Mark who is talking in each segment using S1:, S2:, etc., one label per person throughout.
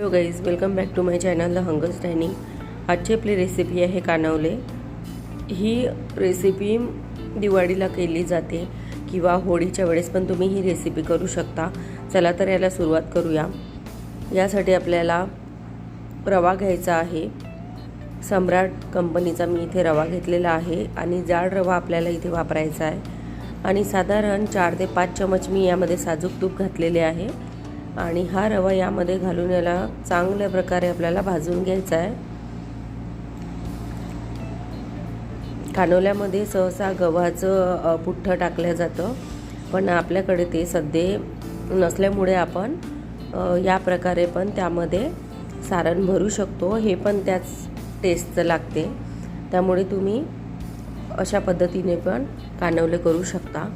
S1: Hello guys welcome back to my channel the hungers dining आजची आपली recipe आहे कानवले. ही recipe दिवाळीला केली जाते किंवा होळीच्या वेळेस पण तुम्ही ही रेसिपी करू शकता. चला तर याला सुरुवात करूया. यासाठी आपल्याला रवा घ्यायचा आहे. सम्राट कंपनीचा मी इथे रवा घेतलेला आहे आणि जाड रवा आपल्याला इथे वापरायचा आहे. आणि साधारण चार ते पाच चमच मी यामध्ये साजूक तूप घातलेले आहे. आणि हा रवा यामध्ये घालून याला चांगल्या प्रकारे आपल्याला भाजून घ्यायचा आहे. कानोल्यामध्ये सहसा गव्हाचं पुठ्ठं टाकलं जातं पण आपल्याकडे ते सध्या नसल्यामुळे आपण या प्रकारे पण त्यामध्ये सारण भरू शकतो. हे पण त्याच टेस्टचं लागते. त्यामुळे तुम्ही अशा पद्धतीने पण कानवले करू शकता.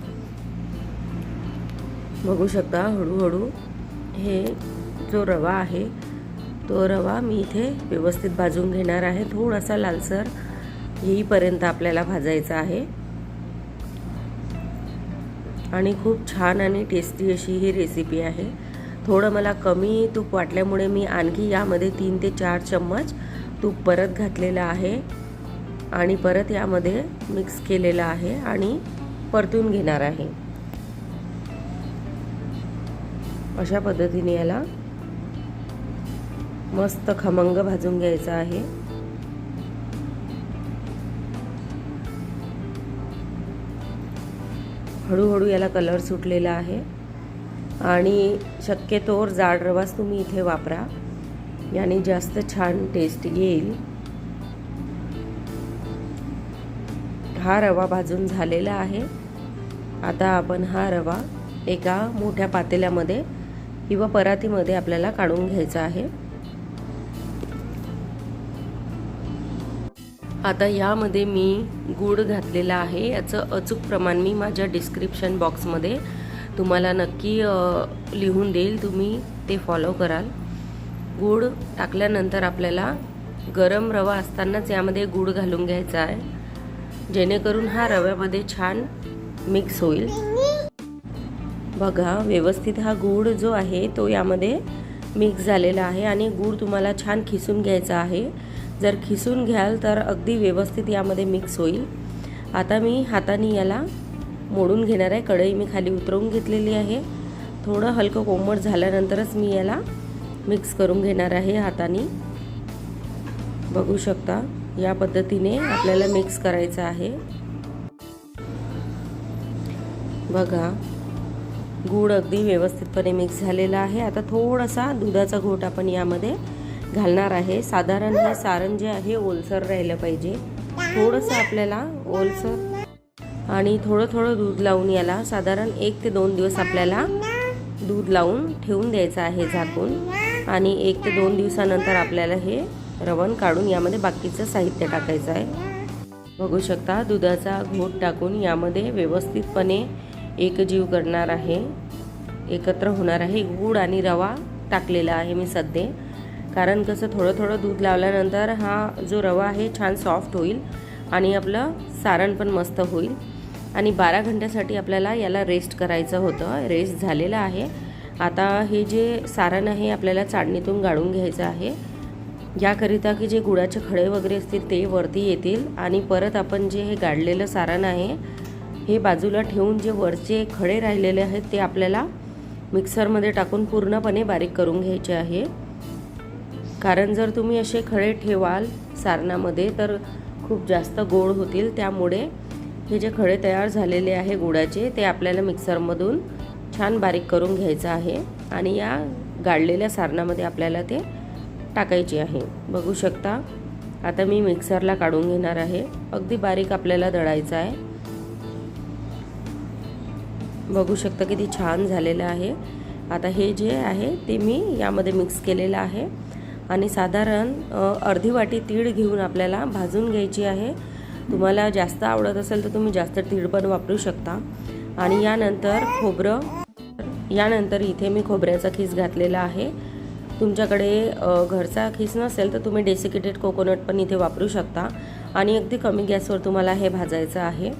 S1: बघू शकता हळूहळू हे जो रवा आहे तो रवा मी इथे व्यवस्थित भाजून घेणार आहे. थोडासा लालसर येईपर्यंत आपल्याला भाजायचा आहे. आणि खूप छान आणि टेस्टी अशी ही रेसिपी आहे. थोडं मला कमी तूप वाटल्यामुळे मी आणखी यामध्ये तीन ते चार चम्मच तूप परत घातलेलं आहे. आणि परत यामध्ये मिक्स केलेलं आहे आणि परतून घेणार आहे. अशा पद्धतीने याला मस्त खमंग भाजून घ्यायचा आहे. हळूहळू याला कलर सुटलेला आहे. आणि शक्यतोवर जाड रवाच तुम्ही इथे वापरा. याने जास्त छान टेस्ट येईल. हा रवा भाजून झालेला आहे. आता आपण हा रवा एका मोठ्या पातेल्यामध्ये किंवा परातीमध्ये आपल्याला काढून घ्यायचा आहे. आता यामध्ये मी गूळ घातलेला आहे. याचं अचूक प्रमाण मी माझ्या डिस्क्रिप्शन बॉक्समध्ये तुम्हाला नक्की लिहून देईल. तुम्ही ते फॉलो कराल. गूळ टाकल्यानंतर आपल्याला गरम रवा असतानाच यामध्ये गूळ घालून घ्यायचा आहे. जेणेकरून हा रव्यामध्ये छान मिक्स होईल. बघा व्यवस्थित हा गूळ जो आहे तो यामध्ये मिक्स झालेला आहे आणि गूळ तुम्हाला छान खिसून घ्यायचा आहे. जर खिसून घ्याल तर अगदी व्यवस्थित यामध्ये मिक्स होईल. आता मी हाताने याला मोडून घेणार आहे. कढई मी खाली उतरवून घेतलेली आहे. थोडं हलकं कोमट झाल्यानंतरच मी याला मिक्स करून घेणार आहे हाताने. बघू शकता या पद्धतीने आपल्याला मिक्स करायचं आहे. बघा गूळ अगदी व्यवस्थितपणे मिक्स झालेला आहे. आता थोडासा दुधाचा घोट आपण यामध्ये घालणार आहे. साधारण हे सारण जे आहे ओलसर राहिलं पाहिजे. थोडंसं आपल्याला ओलसर आणि थोडं थोडं दूध लावून याला साधारण एक ते दोन दिवस आपल्याला दूध लावून ठेवून द्यायचं आहे झाकून. आणि एक ते दोन दिवसानंतर आपल्याला हे रवण काढून यामध्ये बाकीचं साहित्य टाकायचं आहे. बघू शकता दुधाचा घोट टाकून यामध्ये व्यवस्थितपणे एकजीव करणार आहे एकत्र होणार आहे. गूळ आणि रवा टाकलेला आहे मी सध्या. कारण कसं थोडं थोडं दूध लावल्यानंतर हा जो रवा आहे छान सॉफ्ट होईल आणि आपलं सारण पण मस्त होईल. आणि बारा घंट्यासाठी आपल्याला याला रेस्ट करायचं होतं. रेस्ट झालेलं आहे. आता हे जे सारण आहे आपल्याला चाळणीतून गाळून घ्यायचं आहे. याकरिता की जे गुळाचे खडे वगैरे असतील ते वरती येतील आणि परत आपण जे हे गाडलेलं सारण आहे हे बाजूला ठेवून जे वरचे खडे राहिलेले आहेत ते आपल्याला मिक्सरमध्ये टाकून पूर्णपणे बारीक करून घ्यायचे आहे. कारण जर तुम्ही असे खडे ठेवाल सारणामध्ये तर खूप जास्त गोड होतील. त्यामुळे हे जे खडे तयार झालेले आहे गुळाचे ते आपल्याला मिक्सरमधून छान बारीक करून घ्यायचं आहे. आणि या गाळलेल्या सारणामध्ये आपल्याला ते टाकायचे आहे. बघू शकता आता मी मिक्सरला काढून घेणार आहे. अगदी बारीक आपल्याला दळायचं आहे. बघू शकता किती छान झालेलं आहे. आता हे जे आहे ते मी यामध्ये मिक्स केलेलं आहे. आणि साधारण अर्धी वाटी तीळ घेऊन आपल्याला भाजून घ्यायची आहे. तुम्हाला जास्त आवडत असेल तर तुम्ही जास्त तीळ पण वापरू शकता. आणि यानंतर खोबरं यानंतर इथे मी खोबऱ्याचा खीस घातलेला आहे. तुमच्याकडे घरचा खीस नसेल तर तुम्ही डेसिकेटेड कोकोनट पण इथे वापरू शकता. आणि अगदी कमी गॅसवर तुम्हाला हे भाजायचं आहे.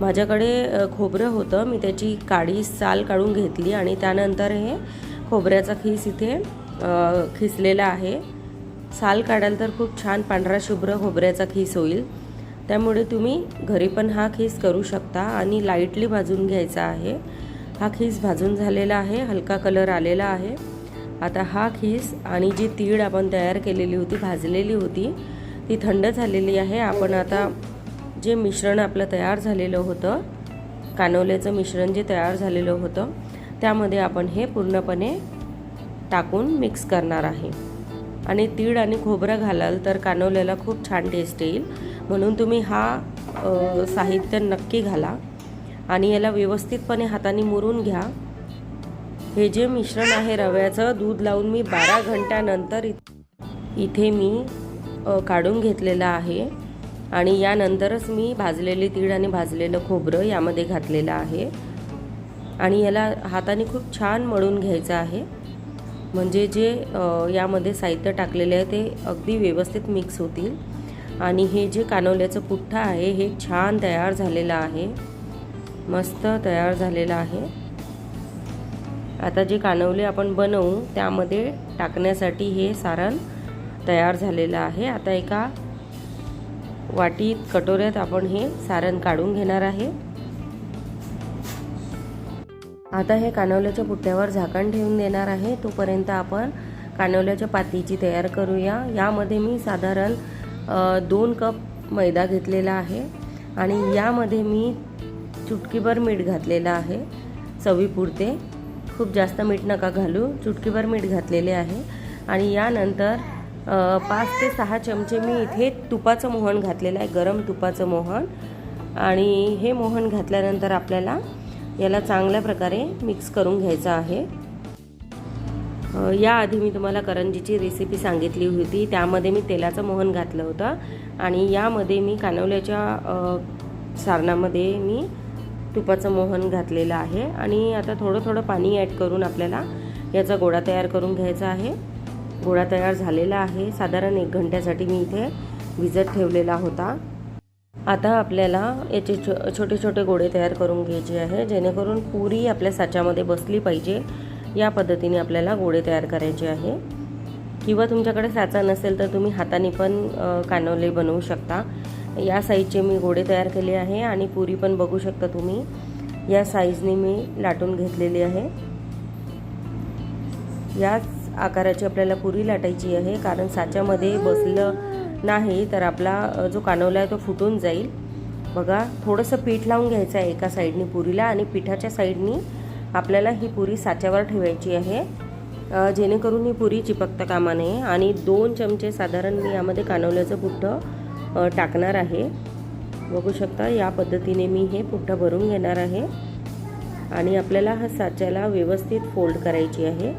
S1: माझ्याकडे खोबरं होतं. मी त्याची काडी साल काढून घेतली आणि त्यानंतर हे खोबऱ्याचा खीस इथे खिसलेला आहे. साल काढाल तर खूप छान पांढरा शुभ्र खोबऱ्याचा खीस होईल. त्यामुळे तुम्ही घरी पण हा खीस करू शकता आणि लाईटली भाजून घ्यायचा आहे. हा खीस भाजून झालेला आहे हलका कलर आलेला आहे. आता हा खीस आणि जी तीळ आपण तयार केलेली होती भाजलेली होती ती थंड झालेली आहे. आपण आता जे मिश्रण आपलं तयार झालेलं होतं कानोल्याचं मिश्रण जे तयार झालेलं होतं त्यामध्ये आपण हे पूर्णपणे टाकून मिक्स करणार आहे. आणि तीळ आणि खोबरं घालाल तर कानोल्याला खूप छान टेस्ट येईल. म्हणून तुम्ही हा साहित्य नक्की घाला आणि याला व्यवस्थितपणे हाताने मुरून घ्या. हे जे मिश्रण आहे रव्याचं दूध लावून मी बारा घंट्यानंतर इ- इथे मी काढून घेतलेलं आहे. आणि यानंतरच मी भाजलेले तीळ आणि भाजलेलं खोबरं यामध्ये घातलेलं आहे. आणि याला हाताने खूप छान मळून घ्यायचं आहे. म्हणजे जे यामध्ये साहित्य टाकलेले आहे ते अगदी व्यवस्थित मिक्स होतील. आणि हे जे कानवल्याचं पुठ्ठा आहे हे छान तयार झालेलं आहे. मस्त तयार झालेलं आहे. आता जे कानवले आपण बनवू त्यामध्ये टाकण्यासाठी हे सारण तयार झालेलं आहे. आता एका वाटीत कटोऱ्यात आपण हे सारण काढून घेणार आहे. आता हे कानवल्याच्या पुट्ट्यावर झाकण ठेवून देणार आहे. तोपर्यंत आपण कानवल्याच्या पातीची तयार करूया. यामध्ये मी साधारण दोन कप मैदा घेतलेला आहे आणि यामध्ये मी चुटकीभर मीठ घातलेलं आहे चवीपुरते. खूप जास्त मीठ नका घालू. चुटकीभर मीठ घातलेले आहे आणि यानंतर पाच ते सहा चमचे मी इथे तुपाचं मोहन घातलेलं आहे गरम तुपाचं मोहन. आणि हे मोहन घातल्यानंतर आपल्याला याला चांगल्या प्रकारे मिक्स करून घ्यायचं आहे. याआधी मी तुम्हाला करंजीची रेसिपी सांगितली होती त्यामध्ये मी तेलाचं मोहन घातलं होतं. आणि यामध्ये मी कानवल्याच्या सारणामध्ये मी तुपाचं मोहन घातलेलं आहे. आणि आता थोडं थोडं पाणी ॲड करून आपल्याला याचा गोळा तयार करून घ्यायचा आहे. गोळा तयार झालेला आहे. साधारण एक घंट्यासाठी मी इथे भिजत ठेवलेला होता. आता आपल्याला याचे छो छोटे छोटे गोळे तयार करून घ्यायचे आहे. जेणेकरून पुरी आपल्या साच्यामध्ये बसली पाहिजे. या पद्धतीने आपल्याला गोळे तयार करायचे आहे. किंवा तुमच्याकडे साचा नसेल तर तुम्ही हाताने पण कानवले बनवू शकता. या साईजचे मी गोळे तयार केले आहे आणि पुरी पण बघू शकता तुम्ही. या साईजने मी लाटून घेतलेली आहे. याच आकाराची आपल्याला पुरी लाटायची आहे कारण साच्यामध्ये बसलं नाही तर आपला जो कानवला आहे तो फुटून जाईल. बघा थोडंसं पीठ लावून घ्यायचं आहे एका साईडनी पुरीला आणि पिठाच्या साईडनी आपल्याला ही पुरी साच्यावर ठेवायची आहे. जेणेकरून ही पुरी चिपकता कामा नये आणि दोन चमचे साधारण मी यामध्ये कानवल्याचं पुठ्ठं टाकणार आहे. बघू शकता या पद्धतीने मी हे पुठ्ठं भरून घेणार आहे. आणि आपल्याला हा साच्याला व्यवस्थित फोल्ड करायची आहे.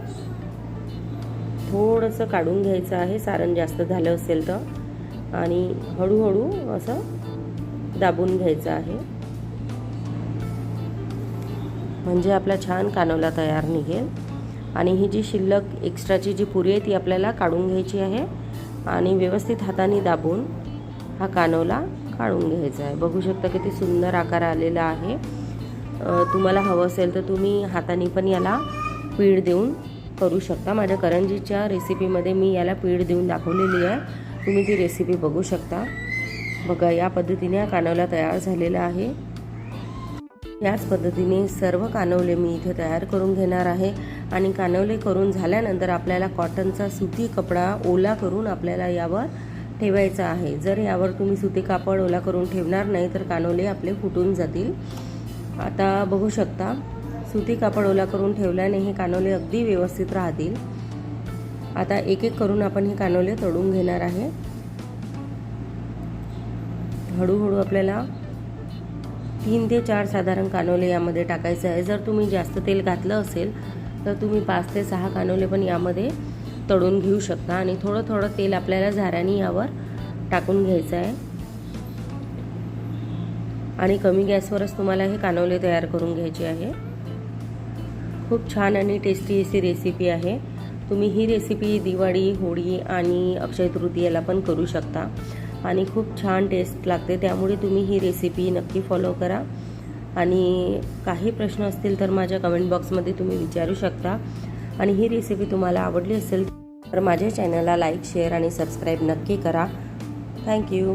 S1: थोडंसं काढून घ्यायचं आहे. सारण जास्त झालं असेल तर. आणि हळूहळू असं दाबून घ्यायचं आहे. म्हणजे आपला छान कानवला तयार निघेल. आणि ही जी शिल्लक एक्स्ट्राची जी पुरी आहे ती आपल्याला काढून घ्यायची आहे. आणि व्यवस्थित हाताने दाबून हा कानवला काढून घ्यायचा आहे. बघू शकता किती सुंदर आकार आलेला आहे. तुम्हाला हवं असेल तर तुम्ही हाताने पण याला पीठ देऊन करू शकता. माझ्या करंजीच्या रेसिपीमध्ये मी याला पीठ देऊन दाखवलेली आहे. तुम्ही ती रेसिपी बघू शकता. बघा या पद्धतीने हा कानवला तयार झालेला आहे. याच पद्धतीने सर्व कानवले मी इथे तयार करून घेणार आहे. आणि कानवले करून झाल्यानंतर आपल्याला कॉटनचा सुती कपडा ओला करून आपल्याला यावर ठेवायचा आहे. जर यावर तुम्ही सुती कापड ओला करून ठेवणार नाही तर कानवले आपले फुटून जातील. आता बघू शकता सुती कापड ओला करून ठेवल्याने हे कानोले अगदी व्यवस्थित राहतील. आता एक एक करून आपण हे कानोले तळून घेणार आहे. हळूहळू आपल्याला तीन ते चार साधारण कानोले यामध्ये टाकायचं आहे. जर तुम्ही जास्त तेल घातलं असेल तर तुम्ही पाच ते सहा कानोले पण यामध्ये तळून घेऊ शकता आणि थोडं थोडं तेल आपल्याला झाऱ्याने यावर टाकून घ्यायचं आहे. आणि कमी गॅसवरच तुम्हाला हे कानोले तयार करून घ्यायचे आहे. खूप छान आणि टेस्टी अशी रेसिपी आहे. तुम्ही ही रेसिपी दिवाळी होळी आणि अक्षय तृतीयाला पण करू शकता. आणि खूप छान टेस्ट लागते. त्यामुळे तुम्ही ही रेसिपी नक्की फॉलो करा. आणि काही प्रश्न असतील तर माझ्या कमेंट बॉक्समध्ये तुम्ही विचारू शकता. आणि ही रेसिपी तुम्हाला आवडली असेल तर माझ्या चॅनलला लाईक शेअर आणि सबस्क्राईब नक्की करा. थँक्यू